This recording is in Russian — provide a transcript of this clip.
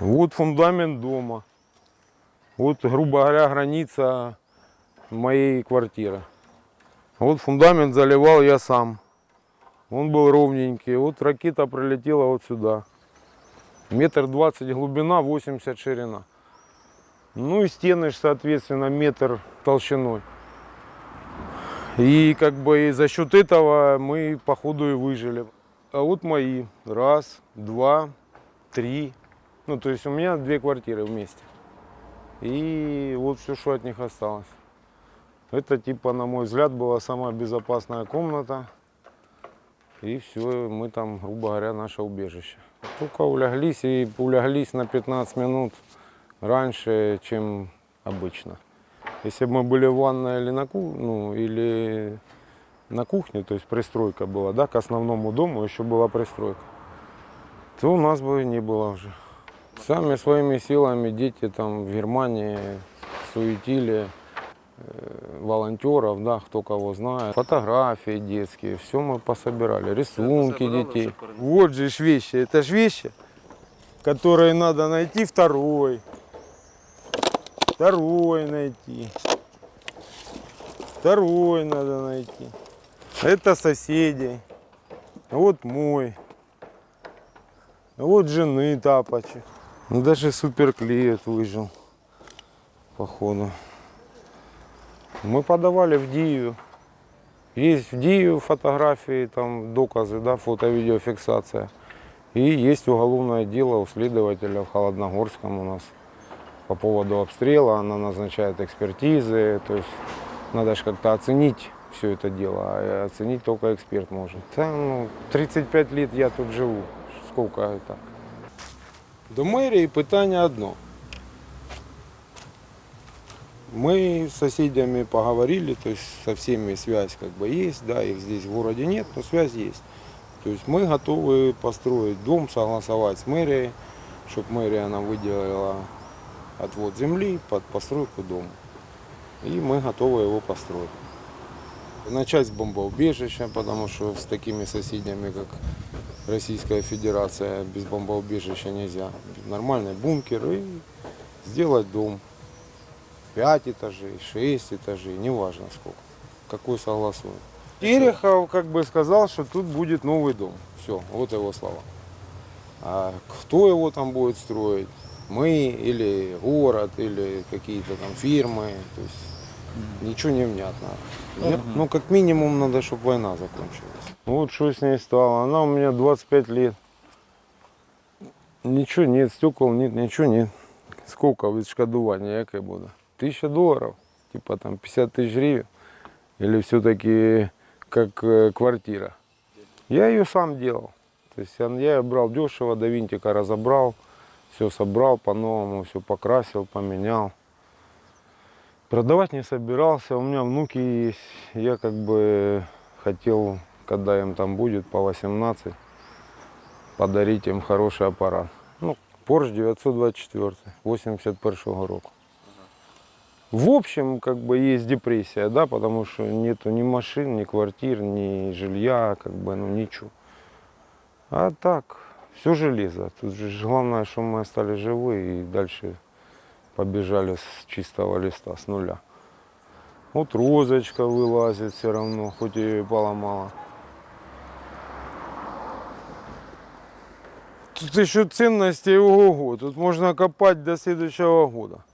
Вот фундамент дома. Вот, грубо говоря, граница моей квартиры. Вот фундамент заливал я сам. Он был ровненький. Вот ракета прилетела вот сюда. Метр двадцать глубина, 80 ширина. Ну и стены, соответственно, метр толщиной. И как бы и за счет этого мы походу и выжили. А вот мои. Раз, два, три. Ну, то есть у меня две квартиры вместе. И вот все, что от них осталось. Это, типа, на мой взгляд, была самая безопасная комната. И все, мы там, грубо говоря, наше убежище. Только улеглись и улеглись на 15 минут раньше, чем обычно. Если бы мы были в ванной или на, ну, или на кухне, то есть пристройка была, да, к основному дому еще была пристройка, то у нас бы не было уже. Сами своими силами дети там в Германии суетили э, волонтеров, да, кто кого знает. Фотографии детские, все мы пособирали, рисунки детей. Вот же ж вещи, это ж вещи, которые надо найти второй, второй найти, второй надо найти. Это соседей, вот мой, вот жены тапочек. Ну, даже суперклеит выжил, походу. Мы подавали в Дию. Есть в Дию фотографии, там доказы, да, фото-видеофиксация. И есть уголовное дело у следователя в Холодногорском у нас по поводу обстрела. Она назначает экспертизы. То есть надо же как-то оценить все это дело, а оценить только эксперт может. Да, ну, 35 лет я тут живу. Сколько это? До мэрии питання одно. Мы с соседями поговорили, то есть со всеми связь как бы есть, да, их здесь в городе нет, но связь есть. То есть мы готовы построить дом, согласовать с мэрией, чтобы мэрия нам выделила отвод земли под постройку дома. И мы готовы его построить. Начать с бомбоубежища, потому что с такими соседями, как Российская Федерация, без бомбоубежища нельзя. Нормальный бункер и сделать дом. Пять этажей, шесть этажей, неважно сколько. Какой согласуем. Терехов как бы сказал, что тут будет новый дом. Все, вот его слова. А кто его там будет строить? Мы или город, или какие-то там фирмы. То есть ничего не внятно. Нет, Ну, как минимум, надо, чтобы война закончилась. Вот что с ней стало. Она у меня 25 лет. Ничего нет, стекол нет, ничего нет. Сколько відшкодування, яке буде? Тисяча долларов, типа там 50 тысяч гривен. Или все-таки как э, квартира. Я ее сам делал. То есть я ее брал дешево, до винтика разобрал, все собрал по-новому, все покрасил, поменял. Продавать не собирался, у меня внуки есть. Я как бы хотел, когда им там будет по 18, подарить им хороший аппарат. Ну, Porsche 924, 81 року. В общем, как бы есть депрессия, да, потому что нету ни машин, ни квартир, ни жилья, как бы, ну ничего. А так, все железо. Тут же главное, что мы остались живы и дальше побежали с чистого листа, с нуля. Вот розочка вылазит все равно, хоть ее и поломала. Тут еще ценности ого-го. Тут можно копать до следующего года.